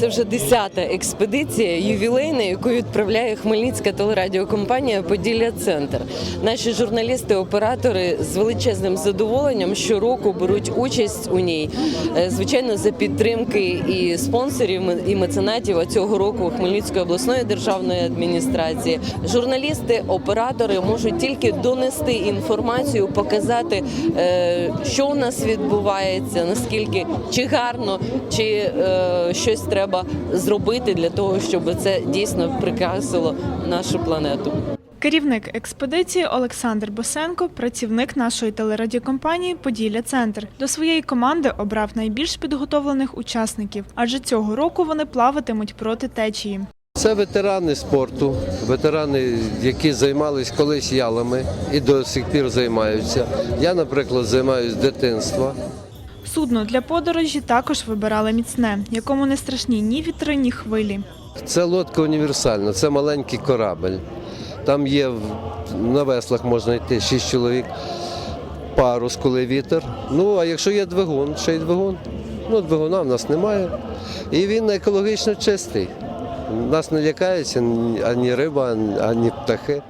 Це вже десята експедиція ювілейна, яку відправляє Хмельницька телерадіокомпанія Поділля Центр. Наші журналісти-оператори з величезним задоволенням щороку беруть участь у ній. Е, Звичайно, за підтримки і спонсорів і меценатів а цього року Хмельницької обласної державної адміністрації. Журналісти, оператори можуть тільки донести інформацію, показати, е, що у нас відбувається, наскільки чи гарно, чи е, щось треба зробити для того, щоб це дійсно прикрасило нашу планету. Керівник експедиції Олександр Босенко, працівник нашої телерадіокомпанії Поділля Центр. До своєї команди обрав найбільш підготовлених учасників, адже цього року вони плаватимуть проти течії. Це ветерани спорту, ветерани, які займались колись ялами і до сих пір займаються. Я, наприклад, займаюся з дитинства. Судно для подорожі також вибирали міцне, якому не страшні ні вітри, ні хвилі. Це лодка універсальна, це маленький корабель. Там є на веслах можна йти 6 чоловік, парус, коли вітер. Ну, а якщо є двигун, ще й двигун. Ну, двигуна в нас немає. І він екологічно чистий. Нас не лякається ані риба, ані птахи.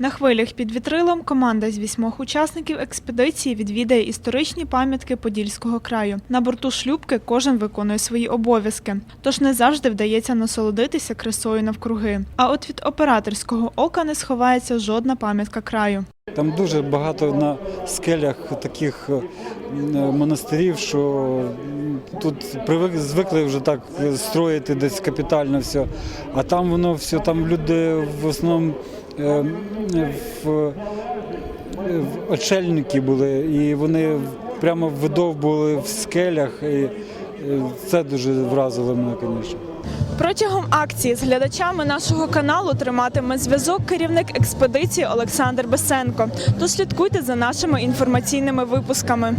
На хвилях під вітрилом команда з вісьмох учасників експедиції відвідає історичні пам'ятки Подільського краю. На борту шлюбки кожен виконує свої обов'язки, тож не завжди вдається насолодитися красою навкруги. А от від операторського ока не сховається жодна пам'ятка краю. Там дуже багато на скелях таких е, монастирів, що тут привик, звикли вже так строїти десь капітально все. А там воно все, там люди в основному е, в, в очельники були, і вони прямо видовбували в скелях. І е, це дуже вразило мене, звісно. Протягом акції з глядачами нашого каналу триматиме зв'язок керівник експедиції Олександр Бесенко. Тож слідкуйте за нашими інформаційними випусками.